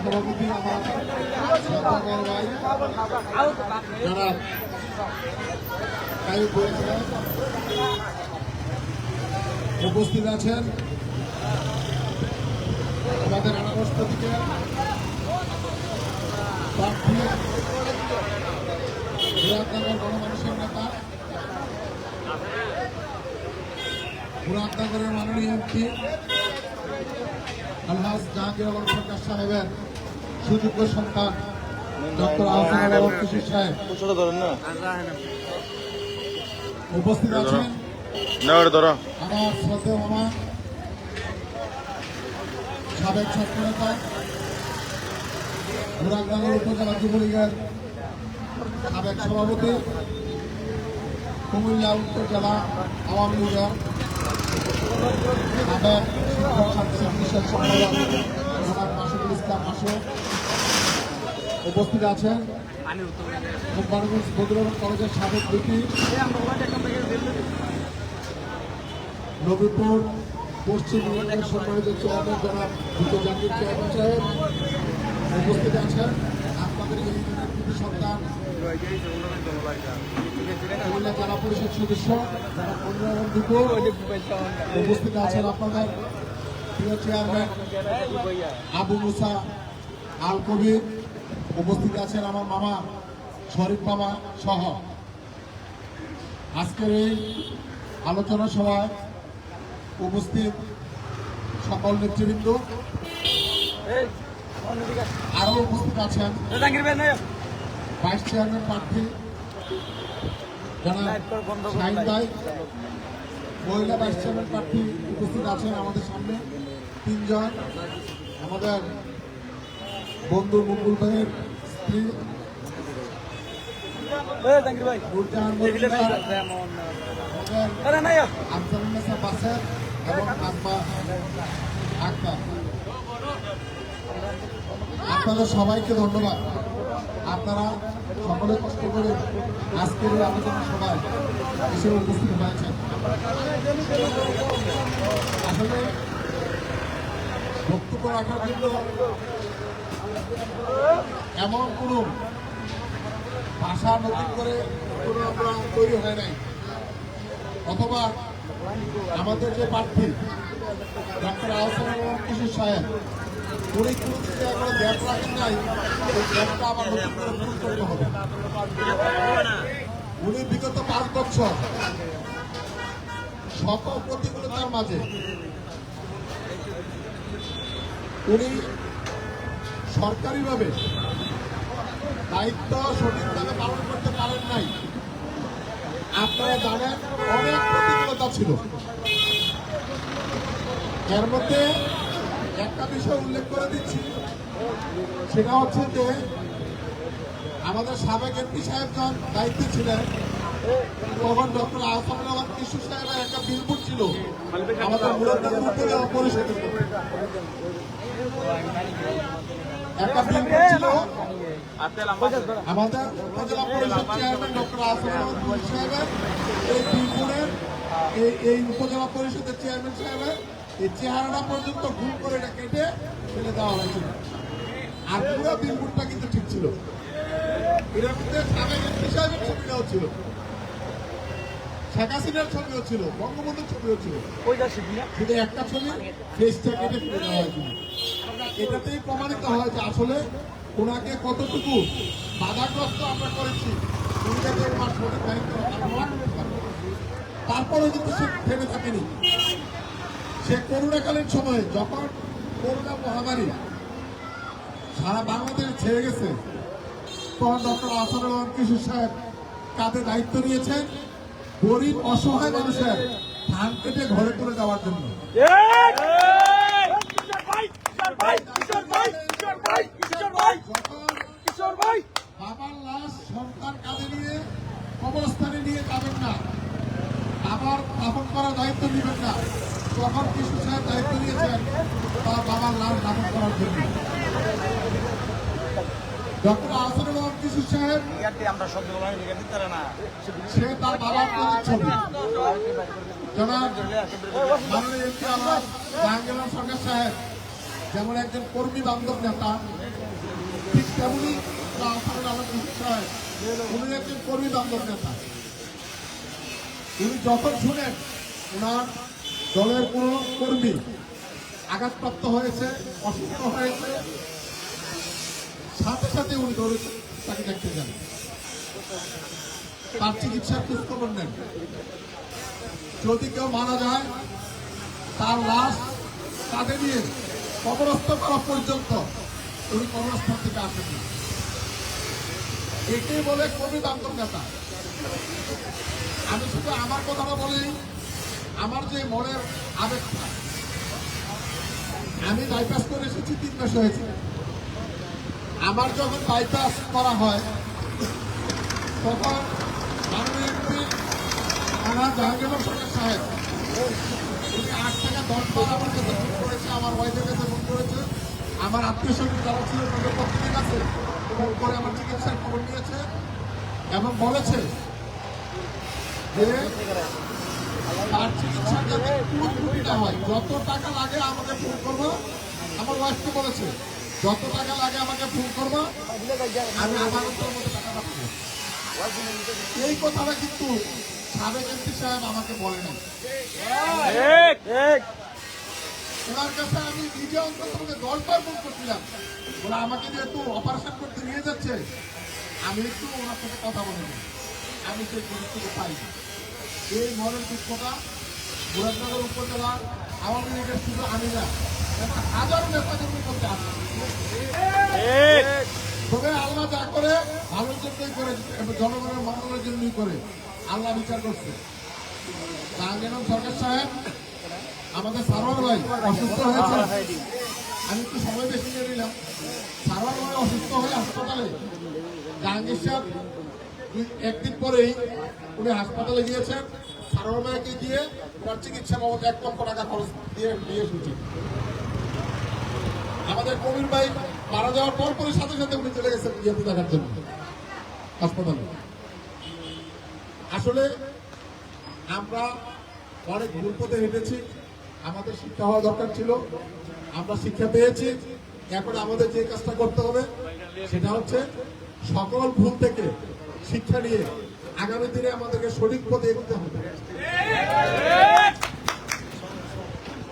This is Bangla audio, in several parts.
সভাপতি আমার বলেছিলেন উপস্থিত আছেন আমাদের আনারস প্রতীকের মুরাদনগর গণমানুষের নেতা। মুরাদনগরের মাননীয় এমপি আলহাজ জাহাঙ্গীর আলম সরকার সাহেবের সুযোগ্য সন্তান ডক্টর আহসান আলম কিশোর সাহেব। উপস্থিত আছেন? আমার শ্রদ্ধেয় মামা সাবেক ছাত্রনেতা মুরাদনগর উপজেলা যুবলীগের সাবেক সভাপতি, কুমিল্লা উত্তর জেলা আওয়ামী লীগের সাবেক শিক্ষক বিশেষ জনাব মাসুদুল ইসলাম উপস্থিত আছেন কলেজের সাবেক দুটি নবীপুর পশ্চিম ইউনিয়নের চেয়ারম্যান জনাব জাহাঙ্গীর চেয়ারম্যান উপস্থিত আছেন। আপনাদের সন্তান কুমিল্লা জেলা সদস্য উপস্থিত আছেন আপনাদের, প্রিয় চেয়ারম্যান আবু মুসা আল কবির উপস্থিত আছেন আমার মামা শরীফ মামা সহ। আজকের এই আলোচনা সভায় উপস্থিত সকল নেতৃবৃন্দ, আরও উপস্থিত আছেন। ভাইস চেয়ারম্যান প্রার্থী জনাব শাহিন ভাই মহিলা ভাইস চেয়ারম্যান প্রার্থী উপস্থিত আছেন আমাদের সামনে। তিনজন আমাদের বন্ধু মুকুল ভাইয়ের স্ত্রী। আপনাদের সবাইকে ধন্যবাদ। আপনারা সকলে কষ্ট করে আজকের আলোচনা সভায় এসে উপস্থিত হয়েছেন। আসলে বক্তব্য রাখার জন্য এমন কোনো ভাষা নতুন করে কোনো আমরা তৈরি হয় নাই। অথবা আমাদের যে প্রার্থী ডক্টর আহসান কিশোর সাহেব কোনো দিকে এখনও রাখেন নাই করে উনি বিগত পাঁচ বছর শত প্রতিকূলতার মাঝে উনি সরকারিভাবে দায়িত্ব সঠিকভাবে পালন করতে পারেন নাই। আপনারা জানেন অনেক প্রতিকূলতা ছিল। এর মধ্যে একটা বিষয় উল্লেখ করে দিচ্ছি। সেটা হচ্ছে যে আমাদের সাবেক এমপি সাহেব যখন দায়িত্বে ছিলেন, তখন ডক্টর আহসানুল আলম কিশোর সাহেবের একটা বিলবোর্ড ছিল। আমাদের মুরাদনগর উপজেলা পরিষদের একটা বিলবোর্ড ছিল। আমাদের উপজেলা পরিষদ চেয়ারম্যান ডক্টর আহসান আহমদ সাহেবের এই এই এই উপজেলা পরিষদের চেয়ারম্যান সাহেবের এই চেহারাটা পর্যন্ত ভুল করে এটা কেটে ফেলে দেওয়া হয়েছিল। আর পুরো বিলপুরটা কিন্তু ঠিক ছিল। এটার মধ্যে সাবেক এমপি সাহেবের ছবিটাও ছিল। শেখ হাসিনার ছবিও ছিল বঙ্গবন্ধুর ছবিও ছিল। শুধু একটা ছবি ফেসটা কেটে ফেলে দেওয়া হয়েছিল। এটাতেই প্রমাণিত হয় যে আসলে ওনাকে কতটুকু বাধাগ্রস্ত আমরা করেছি। তারপরে কিন্তু সে থেমে থাকেনি। সে করোনাকালীন সময়ে যখন করোনা মহামারী সারা বাংলাদেশ ছেড়ে গেছে, তখন ডক্টর আসাদুল কিশোর সাহেব কাঁধে দায়িত্ব নিয়েছেন গরিব, অসহায় মানুষের ধান কেটে ঘরে তুলে দেওয়ার জন্য। বাবার লাশ কাঁধে নিয়ে কবরস্থানে নিয়ে যাবেন না। আবার দাফন করার দায়িত্ব নেবেন না। তখন কৃষ্ণ সাহেব দায়িত্ব নিয়েছেন তার বাবার লাশ দাফন করার জন্য। ডক্টর আসাদুর রহমান কৃষ্ণ সাহেব আমরা শব্দ বলা লিখে দিতে পারে না। সে তার বাবার প্রতিচ্ছবি। জনাব মাননীয় এমপি আমার জাহাঙ্গীর সরকার সাহেব যেমন একজন কর্মী বান্ধব নেতা ঠিক সাহেব উনি একজন কর্মী বান্ধব নেতা। উনি যখন শুনেন ওনার দলের কোন কর্মী আঘাতপ্রাপ্ত হয়েছে, অসুস্থ হয়েছে। সাথে সাথে উনি দৌড়ে তাকে দেখতে যান। তার চিকিৎসার খোঁজ খবর নেন। যদি কেউ মারা যায়, তার লাশ কাঁধে নিয়ে কবরস্থ করা পর্যন্ত উনি কবরস্থান থেকে আসেন একে বলে কবি নেতা। আমি শুধু আমার কথাটা বলি আমার যে মনের আবেগটা আমি বাইপাস করে এসেছি, তিন মাস হয়েছে। আমার যখন বাইপাস করা হয়, তখন মাননীয় এমপি আমার জাহাঙ্গীর সরকার সাহেব, উনি আট টাকা দশ বার আমার কাছে ফোন করেছে, আমার ওয়াইফের কাছে ফোন করেছে। আমার আত্মীয় স্বজন যারা ছিল, তাদের প্রত্যেকের কাছে ফোন করে আমার চিকিৎসার খবর নিয়েছে এবং বলেছে যে তার চিকিৎসার যাতে কোনো হয়। যত টাকা লাগে আমাকে ফোন করব। আমার ওয়াইফকে বলেছে যত টাকা লাগে আমাকে ফোন করব আমি আমার মতো টাকা পাঠাবো এই কথাটা কিন্তু সাবেক এমপি সাহেব আমাকে বলে নাই ওনার কাছে আমি নিজে অন্তত দশবার ফোন করছিলাম। ওরা আমাকে যেহেতু অপারেশন করতে নিয়ে যাচ্ছে আমি একটু ওনার সাথে কথা বলে আমি সেই গুরুত্ব পাই না। এই মনের দুঃখটা মুরাদনগর উপজেলা আওয়ামী লীগের শুধু আমি না হাজারো নেতাকর্মীর মধ্যে আছে তবে আল্লাহ যা করে, ভালোর জন্যই করে জনগণের মঙ্গলের জন্যই করে। আল্লাহ বিচার করছে। জাহাঙ্গীর আলম সরকার সাহেব, আমাদের সারোয়ার ভাই অসুস্থ হয়েছে। আমি একটু সময় বেশি নিয়ে নিলাম। সারোয়ার ভাই অসুস্থ হয়ে হাসপাতালে। জাহাঙ্গীর সাহেব একদিন পরেই উনি হাসপাতালে গিয়েছেন সারোয়ার গিয়ে তার চিকিৎসা বাবদ এক লক্ষ টাকা খরচ দিয়ে নিয়ে এসেছি আমাদের কবির ভাই মারা যাওয়ার পর পরে সাথে সাথে উনি চলে গেছেন ইয়েতে দেখার জন্য, হাসপাতালে। আসলে আমরা অনেক ভুল পথে হেঁটেছি, আমাদের শিক্ষা হওয়া দরকার ছিল, আমরা শিক্ষা পেয়েছি এখন আমাদের যে কাজটা করতে হবে, সেটা হচ্ছে সকল ভুল থেকে শিক্ষা নিয়ে আগামী দিনে আমাদেরকে সঠিক পথে এগোতে হবে।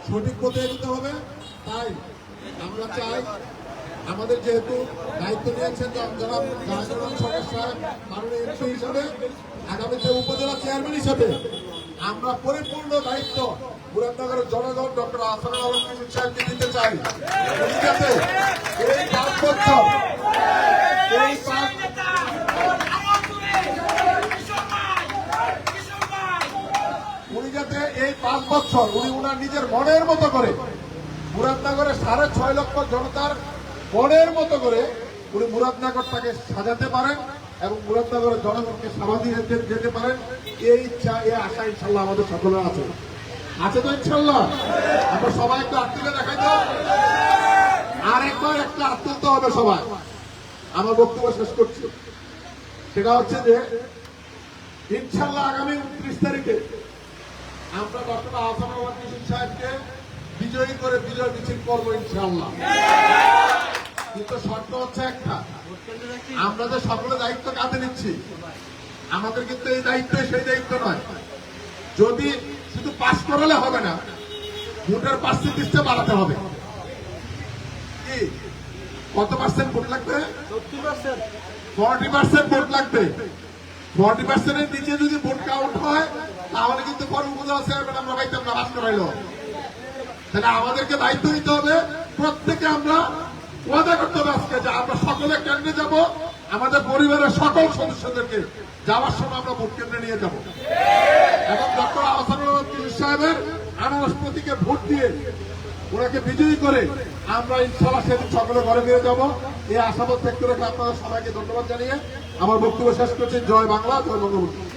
সঠিক পথে এগোতে হবে, তাই আমরা চাই আমাদের যেহেতু দায়িত্ব নিয়েছেন সাহেব মাননীয় এমপি হিসাবে, আগামীতে উপজেলা চেয়ারম্যান হিসাবে আমরা পরিপূর্ণ দায়িত্ব মুরাদনগরের জনগণ ডক্টর আলম সাহেবকে দিতে চাই। উনি যাতে এই পাঁচ উনি যাতে এই পাঁচ বছর উনি উনার নিজের মনের মতো করে মুরাদনগরের সাড়ে ছয় লক্ষ জনতার মনের মতো করে উনি মুরাদনগরটাকে সাজাতে পারেন এবং মুরাদনগরের জনগণকে দিয়ে যেতে- পারেন। এই ইচ্ছা, এই আশা ইনশাল্লাহ আমাদের সকলের আছে। আছে তো ইনশাল্লাহ? আমরা সবাই একটু আত্মীয় দেখাই তো। আর একবার একটা আত্মীয়ত হবে সবাই। আমার বক্তব্য শেষ করছি। সেটা হচ্ছে যে, ইনশাল্লাহ আগামী উনত্রিশ তারিখে আমরা ডক্টর আহসান মোহাম্মদ সাহেবকে বিজয়ী করে বিজয় মিছিল করব ইনশাআল্লাহ। কিন্তু শর্ত হচ্ছে একটা আমরা যে সকলে দায়িত্ব কাঁধে নিচ্ছি আমাদের কিন্তু এই দায়িত্ব সেই দায়িত্ব নয়। যদি শুধু পাস করালে হবে না ভোটের পার্সেন্টেজটা বাড়াতে হবে। কি? কত পার্সেন্ট ভোট লাগবে? ফর্টি পার্সেন্ট ভোট লাগবে। ফর্টি পার্সেন্টের নিচে যদি ভোট কাউন্ট হয়, তাহলে কিন্তু পরে উপজেলা চেয়ারম্যান আমরা পাইতাম না বাস করাইলো। তাহলে আমাদেরকে দায়িত্ব নিতে হবে, প্রত্যেকে আমরা ওয়াদা করতে হবে আজকে যে আমরা সকলে কেন্দ্রে যাব, আমাদের পরিবারের সকল সদস্যদেরকে যাওয়ার সময় আমরা ভোট কেন্দ্রে নিয়ে যাব। এবং ডক্টর আহসানুল সাহেবের আনারস প্রতীকে ভোট দিয়ে ওনাকে বিজয়ী করে আমরা ইনশাল্লাহ সেদিন সকলে ঘরে ফিরে যাব। এই আশাবাদ ব্যক্ত রেখে আপনাদের সবাইকে ধন্যবাদ জানিয়ে আমার বক্তব্য শেষ করছি। জয় বাংলা জয় বঙ্গবন্ধু।